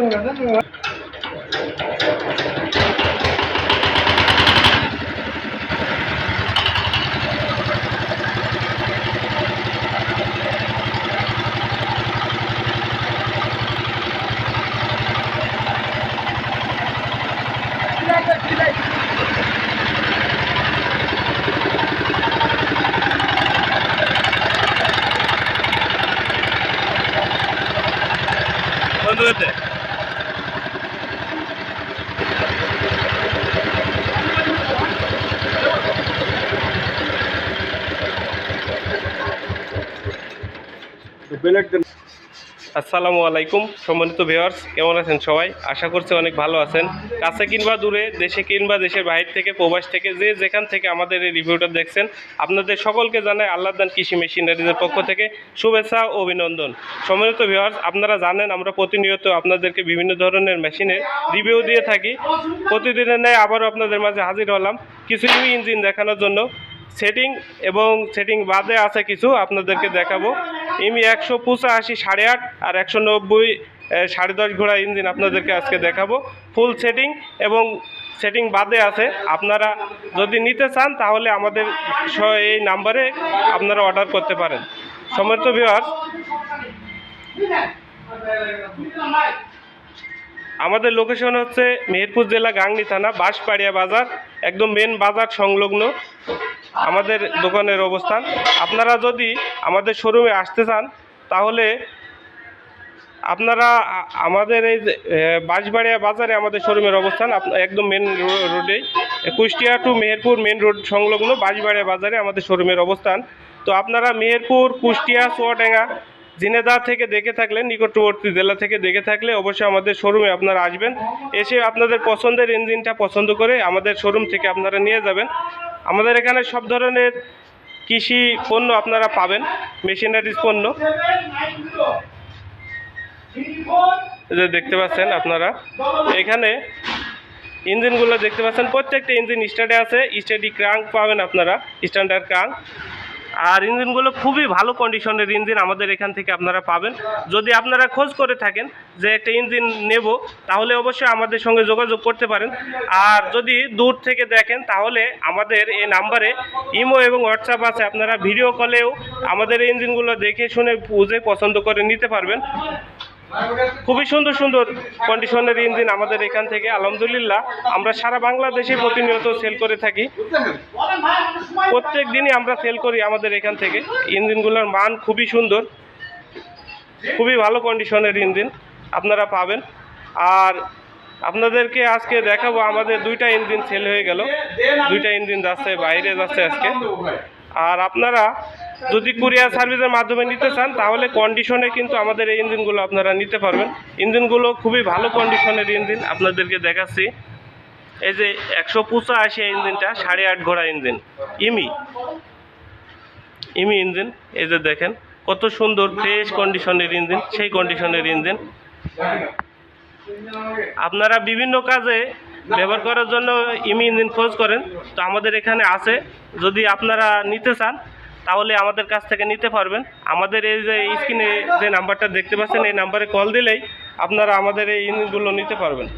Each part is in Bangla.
yapamıyor değil mi? আসসালামু আলাইকুম, সম্মানিত ভিউয়ার্স কেমন আছেন সবাই? আশা করছি অনেক ভালো আছেন। কাছে কিংবা দূরে, দেশে কিংবা দেশের বাইরে থেকে, প্রবাস থেকে, যে যেখান থেকে আমাদের এই রিভিউটা দেখছেন, আপনাদের সকলকে জানাই আল্লাহদান কৃষি মেশিনারিজের পক্ষ থেকে শুভেচ্ছা ও অভিনন্দন। সম্মানিত ভিউয়ার্স আপনারা জানেন, আমরা প্রতিনিয়ত আপনাদেরকে বিভিন্ন ধরনের মেশিনের রিভিউ দিয়ে থাকি। প্রতিদিনের ন্যায় আবারও আপনাদের মাঝে হাজির হলাম। কিছু ইঞ্জিন দেখানোর জন্য। সেটিং এবং সেটিং বাদে আছে কিছু, আপনাদেরকে দেখাবো। ইমি একশো পঁচাশি সাড়ে আট আর একশো নব্বই সাড়ে দশ ঘোড়া ইঞ্জিন আপনাদেরকে আজকে দেখাবো। ফুল সেটিং এবং সেটিং বাদে আছে। আপনারা যদি নিতে চান, তাহলে আমাদের এই নাম্বারে আপনারা অর্ডার করতে পারেন। সমর্থ ভিওয়ার্স আমাদের লোকেশন হচ্ছে মেহেরপুর জেলা গাংনি থানা, বাঁশপাড়িয়া বাজার, একদম মেন বাজার সংলগ্ন আমাদের দোকানের অবস্থান। আপনারা যদি আমাদের শোরুমে আসতে চান, তাহলে আপনারা আমাদের এই বাঁশবাড়িয়া বাজারে আমাদের শোরুমের অবস্থান। একদম main রোডেই Kushtia to Meherpur main road সংলগ্ন বাঁশবাড়িয়া বাজারে আমাদের শোরুমের অবস্থান। তো আপনারা মেহেরপুর, কুষ্টিয়া চুয়াডাঙ্গা ঝিনেদা থেকে দেখে থাকলে, নিকটবর্তী জেলা থেকে দেখে থাকলে অবশ্যই আমাদের শোরুমে আপনারা আসবেন। এসে আপনাদের পছন্দের ইঞ্জিনটা পছন্দ করে আমাদের শোরুম থেকে আপনারা নিয়ে যাবেন। আমাদের এখানে সব ধরনের কৃষি পণ্য আপনারা পাবেন মেশিনারিজ পণ্য। যে দেখতে পাচ্ছেন আপনারা, এখানে ইঞ্জিনগুলো দেখতে পাচ্ছেন। প্রত্যেকটা ইঞ্জিন স্টার্টে আছে। স্টাডি ক্রাঙ্ক পাবেন আপনারা স্ট্যান্ডার্ড ক্রাঙ্ক আর ইঞ্জিনগুলো খুবই ভালো কন্ডিশনের ইঞ্জিন আমাদের এখান থেকে আপনারা পাবেন। যদি আপনারা খোঁজ করে থাকেন যে একটা ইঞ্জিন নেব, তাহলে অবশ্যই আমাদের সঙ্গে যোগাযোগ করতে পারেন। আর যদি দূর থেকে দেখেন, তাহলে আমাদের এই নাম্বারে ইমো এবং হোয়াটসঅ্যাপ আছে। আপনারা ভিডিও কলেও আমাদের ইঞ্জিনগুলো দেখে শুনে বুঝে পছন্দ করে নিতে পারবেন। খুবই সুন্দর সুন্দর কন্ডিশনের ইঞ্জিন আমাদের এখান থেকে, আলহামদুলিল্লাহ। আমরা সারা বাংলাদেশে প্রতিনিয়ত সেল করে থাকি। প্রত্যেক দিনই আমরা সেল করি আমাদের এখান থেকে। ইঞ্জিনগুলোর মান খুবই সুন্দর। খুবই ভালো কন্ডিশনের ইঞ্জিন আপনারা পাবেন। আর আপনাদেরকে আজকে দেখাবো, আমাদের দুইটা ইঞ্জিন সেল হয়ে গেল। দুইটা ইঞ্জিন যাচ্ছে, বাইরে যাচ্ছে আজকে। আর আপনারা যদি কুরিয়ার সার্ভিসের মাধ্যমে নিতে চান, তাহলে কন্ডিশনে কিন্তু আমাদের এই ইঞ্জিনগুলো আপনারা নিতে পারবেন। ইঞ্জিনগুলো খুবই ভালো কন্ডিশনের ইঞ্জিন আপনাদেরকে দেখাচ্ছি। এই যে একশো পঁচাশি ইঞ্জিনটা, সাড়ে আট ঘোড়া ইঞ্জিন। ইমি। ইমি ইঞ্জিন, এই যে দেখেন, কত সুন্দর ফ্রেশ কন্ডিশনের ইঞ্জিন, সেই কন্ডিশনের ইঞ্জিন। আপনারা বিভিন্ন কাজে ব্যবহার করার জন্য ইমি ইঞ্জিন খোঁজ করেন। তো আমাদের এখানে আছে। যদি আপনারা নিতে চান তাহলে আমাদের কাছ থেকে নিতে পারবেন। আমাদের এই যে স্ক্রিনে যে নাম্বারটা দেখতে পাচ্ছেন, এই নাম্বারে কল দিলেই আপনারা আমাদের এই ইঞ্জিনগুলো নিতে পারবেন।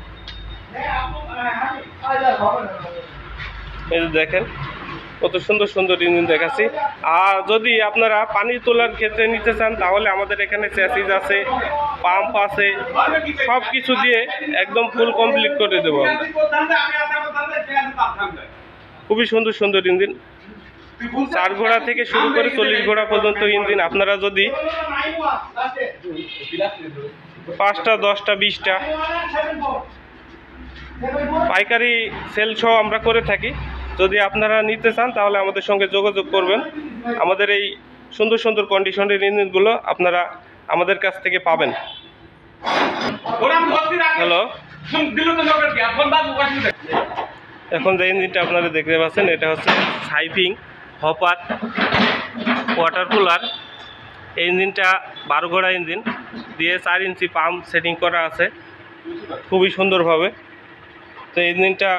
এই দেখেন, কত সুন্দর সুন্দর ইঞ্জিন দেখাচ্ছি। আর যদি আপনারা পানি তোলার ক্ষেত্রে নিতে চান, তাহলে আমাদের এখানে চ্যাসিজ আছে, পাম্প আছে সব কিছু দিয়ে একদম ফুল কমপ্লিট করে দেবো। খুবই সুন্দর সুন্দর ইঞ্জিন। চার ঘোড়া থেকে শুরু করে চল্লিশ ঘোড়া পর্যন্ত ইঞ্জিন। আপনারা যদি পাঁচটা, দশটা, বিশটা পাইকারি সেল সহ আমরা করে থাকি। যদি আপনারা নিতে চান, তাহলে আমাদের সঙ্গে যোগাযোগ করবেন। আমাদের এই সুন্দর সুন্দর কন্ডিশনের ইঞ্জিনগুলো আপনারা আমাদের কাছ থেকে পাবেন। হ্যালো। এখন যে ইঞ্জিনটা আপনারা দেখতে পাচ্ছেন, এটা হচ্ছে সাইফিং। হপার ওয়াটার কুলার ইঞ্জিনটা বারো ঘোড়া ইঞ্জিন দিয়ে চার ইঞ্চি পাম্প সেটিং করা আছে খুবই সুন্দরভাবে। তো ইঞ্জিনটা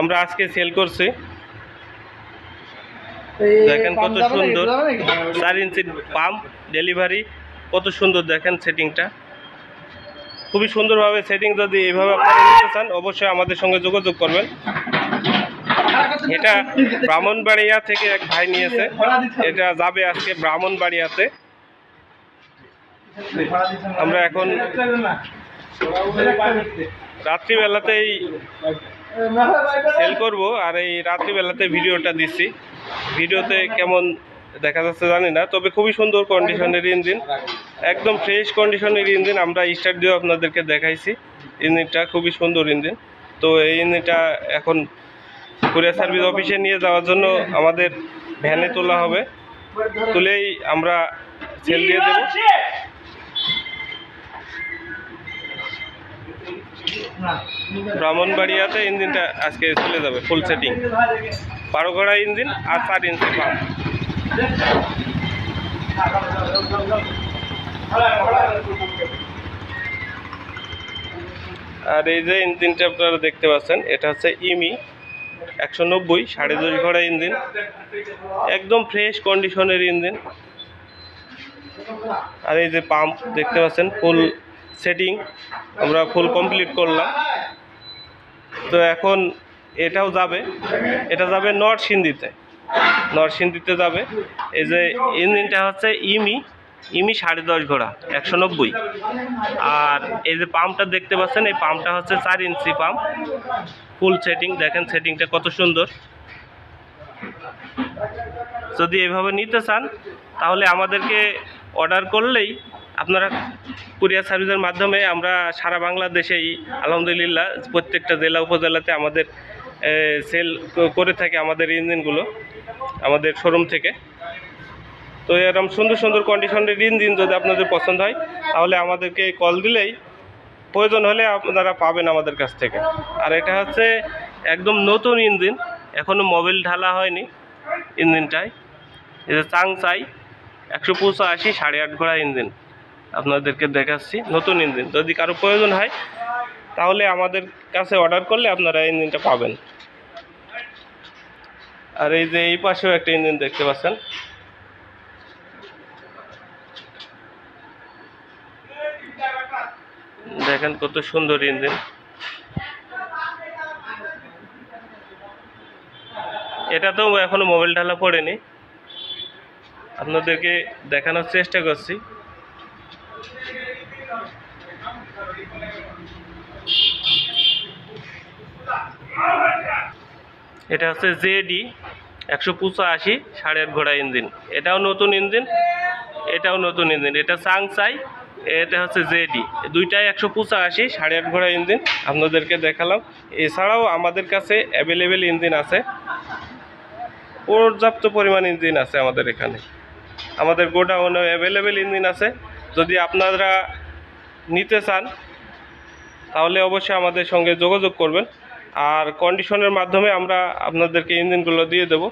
আমরা আজকে সেল করছি। দেখেন কত সুন্দর। চার ইঞ্চি পাম্প ডেলিভারি কত সুন্দর দেখেন সেটিংটা খুবই সুন্দরভাবে সেটিং যদি এইভাবে আপনারা নিতে চান অবশ্যই আমাদের সঙ্গে যোগাযোগ করবেন। এটা ব্রাহ্মণবাড়িয়া থেকে এক ভাই নিয়েছে। এটা যাবে আজকে ব্রাহ্মণবাড়িয়াতে। আমরা এখন রাত্রিবেলাতেই সেল করব আর এই রাত্রিবেলাতে ভিডিওটা দিচ্ছি। ভিডিওতে কেমন দেখা যাচ্ছে জানি না, তবে খুবই সুন্দর কন্ডিশনের ইঞ্জিন। একদম ফ্রেশ কন্ডিশনের ইঞ্জিন। আমরা স্টার্ট দিয়েও আপনাদেরকে দেখাইছি। ইঞ্জিনটা খুবই সুন্দর ইঞ্জিন। তো এই ইঞ্জিনটা এখন কুরিয়ার সার্ভিস অফিসে নিয়ে যাওয়ার জন্য আমাদের ভ্যানে তোলা হবে। তুলেই আমরা সেল দিয়ে দেবো। ব্রাহ্মণবাড়িয়াতে ইঞ্জিনটা আজকে চলে যাবে ফুল সেটিং বারো ঘোড়া ইঞ্জিন আর চার ইঞ্চি পাম্প আর এই যে ইঞ্জিনটা আপনারা দেখতে পাচ্ছেন, এটা হচ্ছে ইমি। একশো নব্বই, সাড়ে দশ ঘোড়া ইঞ্জিন। একদম ফ্রেশ কন্ডিশনের ইঞ্জিন। আর এই যে পাম্প দেখতে পাচ্ছেন ফুল সেটিং আমরা ফুল কমপ্লিট করলাম। তো এখন এটাও যাবে। এটা যাবে নর্থ সিন্ধিতে যাবে। এই যে ইঞ্জিনটা হচ্ছে ইমি ইমি সাড়ে দশ ঘোড়া, একশো নব্বই। আর এই যে পাম্পটা দেখতে পাচ্ছেন, এই পাম্পটা হচ্ছে চার ইঞ্চি পাম্প ফুল সেটিং, দেখেন সেটিংটা কত সুন্দর। যদি এভাবে নিতে চান, তাহলে আমাদেরকে অর্ডার করলেই আপনারা কুরিয়ার সার্ভিসের মাধ্যমে আমরা সারা বাংলাদেশেই, আলহামদুলিল্লাহ, প্রত্যেকটা জেলা উপজেলাতে আমাদের সেল করে থাকে আমাদের ইঞ্জিনগুলো, আমাদের শোরুম থেকে। তো এরকম সুন্দর সুন্দর কন্ডিশনের ইঞ্জিন যদি আপনাদের পছন্দ হয়, তাহলে আমাদেরকে কল দিলেই প্রয়োজন হলে আপনারা পাবেন আমাদের কাছ থেকে। আর এটা হচ্ছে একদম নতুন ইঞ্জিন এখনও মোবিল ঢালা হয়নি ইঞ্জিনটায়। যে চাংচাই একশো পঁচাশি সাড়ে আট ঘোড়া ইঞ্জিন আপনাদেরকে দেখাচ্ছি, নতুন ইঞ্জিন। যদি কারও প্রয়োজন হয়, তাহলে আমাদের কাছে অর্ডার করলে আপনারা ইঞ্জিনটা পাবেন। আর এই যে এই পাশেও একটা ইঞ্জিন দেখতে পাচ্ছেন দেখেন কত সুন্দর ইঞ্জিন। এটা তো এখনও মোবাইল ঢালা পড়েনি। আপনাদেরকে দেখানোর চেষ্টা করছি। এটা হচ্ছে জেডি একশো পঁচাশি সাড়ে আট ঘোড়া ইঞ্জিন। এটাও নতুন ইঞ্জিন, এটাও নতুন ইঞ্জিন। এটা সাংসাই এটা হচ্ছে জেডি। দুইটাই একশো পঁচাশি, সাড়ে আট ঘোড়া ইঞ্জিন আপনাদেরকে দেখালাম। এছাড়াও আমাদের কাছে অ্যাভেলেবেল ইঞ্জিন আছে। পর্যাপ্ত পরিমাণ ইঞ্জিন আছে আমাদের এখানে। আমাদের গোডাউনে অ্যাভেলেবেল ইঞ্জিন আছে। যদি আপনারা নিতে চান, তাহলে অবশ্যই আমাদের সঙ্গে যোগাযোগ করবেন। আর কন্ডিশনের মাধ্যমে আমরা আপনাদেরকে ইঞ্জিনগুলো দিয়ে দেব।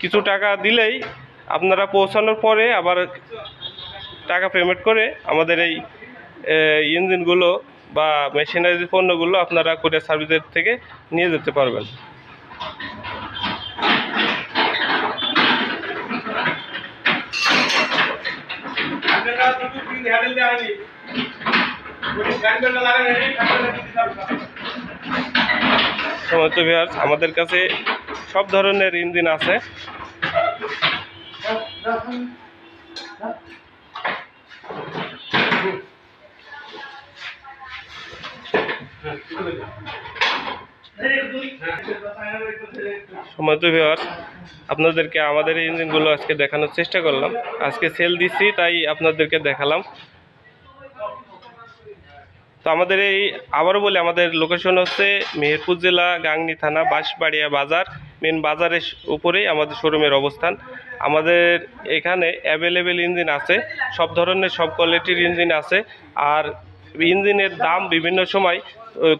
কিছু টাকা দিলেই আপনারা পৌঁছানোর পরে আবার টাকা পেমেন্ট করে আমাদের এই ইঞ্জিনগুলো বা মেশিনারি পণ্যগুলো আপনারা কুরিয়ার সার্ভিসের থেকে নিয়ে যেতে পারবেন। সমস্ত আমাদের কাছে সব ধরনের ইঞ্জিন আছে। সমস্ত ভিউয়ার্স, আপনাদেরকে আমাদের এই ইঞ্জিনগুলো আজকে দেখানোর চেষ্টা করলাম। আজকে সেল দিচ্ছি তাই আপনাদেরকে দেখালাম। তো আমাদের এই, আবারও বলি, আমাদের লোকেশন হচ্ছে মেহেরপুর জেলা, গাংনী থানা, বাঁশবাড়িয়া বাজার মেন বাজারের উপরেই আমাদের শোরুমের অবস্থান। আমাদের এখানে অ্যাভেলেবেল ইঞ্জিন আছে, সব ধরনের, সব কোয়ালিটির ইঞ্জিন আছে। আর ইঞ্জিনের দাম বিভিন্ন সময়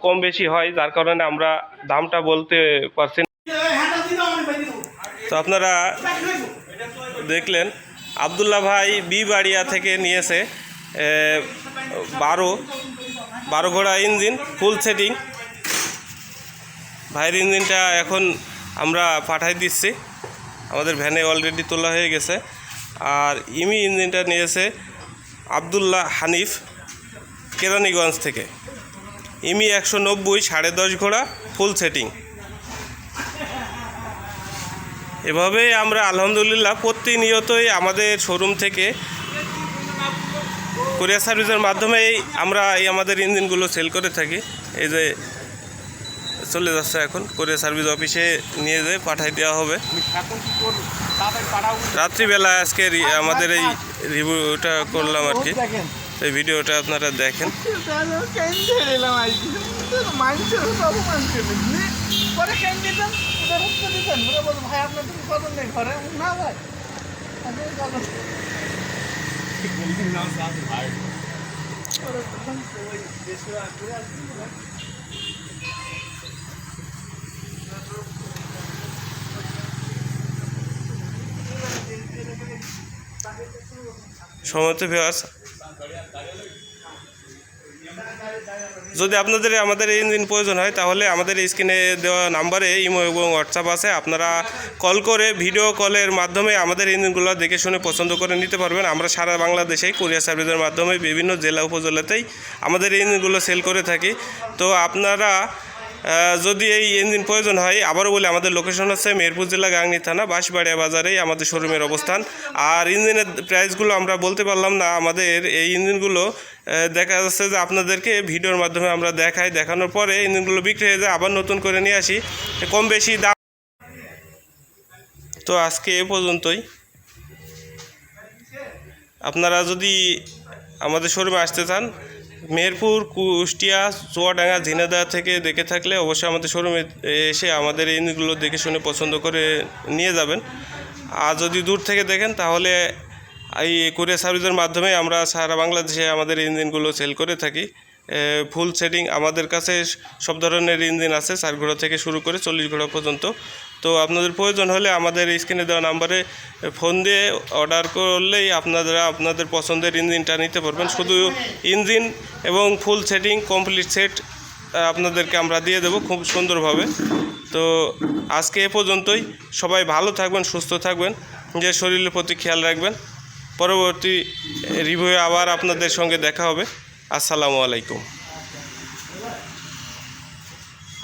কম বেশি হয়, যার কারণে আমরা দামটা বলতে পারছি তো আপনারা দেখলেন, আবদুল্লাহ ভাই বি বাড়িয়া থেকে নিয়েছে বারো বারো ঘোড়া ইঞ্জিন, ফুল সেটিং। ভাইয়ের ইঞ্জিনটা এখন আমরা পাঠাই দিচ্ছি। আমাদের ভ্যানে অলরেডি তোলা হয়ে গেছে। আর ইমি ইঞ্জিনটা নিয়েছে আবদুল্লাহ হানিফ, কেরানীগঞ্জ থেকে। ইমি একশো নব্বই, সাড়ে দশ ঘোড়া ফুল সেটিং এভাবেই আমরা আলহামদুলিল্লাহ প্রতিনিয়তই আমাদের শোরুম থেকে কোরিয়ার সার্ভিসের মাধ্যমেই আমরা এই আমাদের ইঞ্জিনগুলো সেল করে থাকি। এই যে চলে যাচ্ছে এখন। কুরিয়ার সার্ভিস অফিসে নিয়ে যেয়ে পাঠাই দেওয়া হবে। রাত্রিবেলা আজকে আমাদের এই রিভিউটা করলাম আর কি। এই ভিডিওটা আপনারা দেখেন। ভাই আপনার তুমি কত নেই ঘরে না ভাই সমত ভিউয়ার্স যদি আপনাদের, আমাদের এই ইঞ্জিন প্রয়োজন হয়, তাহলে আমাদের স্ক্রিনে দেওয়া নাম্বারে ইমো এবং হোয়াটসঅ্যাপ আছে। আপনারা কল করে ভিডিও কলের মাধ্যমে আমাদের ইঞ্জিনগুলো দেখে শুনে পছন্দ করে নিতে পারবেন। আমরা সারা বাংলাদেশেই কুরিয়ার সার্ভিসের মাধ্যমে বিভিন্ন জেলা উপজেলাতেই আমাদের ইঞ্জিনগুলো সেল করে থাকি। তো আপনারা যদি এই ইঞ্জিন প্রয়োজন হয়, আবারও বলি, আমাদের লোকেশন হচ্ছে মেহেরপুর জেলা গাংনি থানা, বাঁশবাড়িয়া বাজারেই আমাদের শোরুমের অবস্থান। আর ইঞ্জিনের প্রাইসগুলো আমরা বলতে পারলাম না, আমাদের এই ইঞ্জিনগুলো দেখা যাচ্ছে যে আপনাদেরকে ভিডিওর মাধ্যমে আমরা দেখাই। দেখানোর পরে ইঞ্জিনগুলো বিক্রি হয়ে যায়, আবার নতুন করে নিয়ে আসি। কম বেশি দাম তো আজকে এ পর্যন্তই। আপনারা যদি আমাদের শোরুমে আসতে চান মেহেরপুর, কুষ্টিয়া, চুয়াডাঙ্গা ঝিনাদা থেকে দেখে থাকলে অবশ্যই আমাদের শোরুমে এসে আমাদের ইঞ্জিনগুলো দেখে শুনে পছন্দ করে নিয়ে যাবেন। আর যদি দূর থেকে দেখেন তাহলে এই কুরিয়ার সার্ভিসের মাধ্যমে আমরা সারা বাংলাদেশে আমাদের ইঞ্জিনগুলো সেল করে থাকি। ফুল সেটিং আমাদের কাছে সব ধরনের ইঞ্জিন আছে, চার ঘোড়া থেকে শুরু করে চল্লিশ ঘোড়া পর্যন্ত। তো আপনাদের প্রয়োজন হলে আমাদের স্ক্রিনে দেওয়া নাম্বারে ফোন দিয়ে অর্ডার করলেই আপনারা আপনাদের পছন্দের ইঞ্জিনটা নিতে পারবেন। শুধু ইঞ্জিন এবং ফুল সেটিং, কমপ্লিট সেট আপনাদেরকে আমরা দিয়ে দেবো খুব সুন্দরভাবে। তো আজকে এ পর্যন্তই। সবাই ভালো থাকবেন, সুস্থ থাকবেন যে শরীরের প্রতি খেয়াল রাখবেন। পরবর্তী রিভিউ আবার আপনাদের সঙ্গে দেখা হবে। আসসালামু আলাইকুম।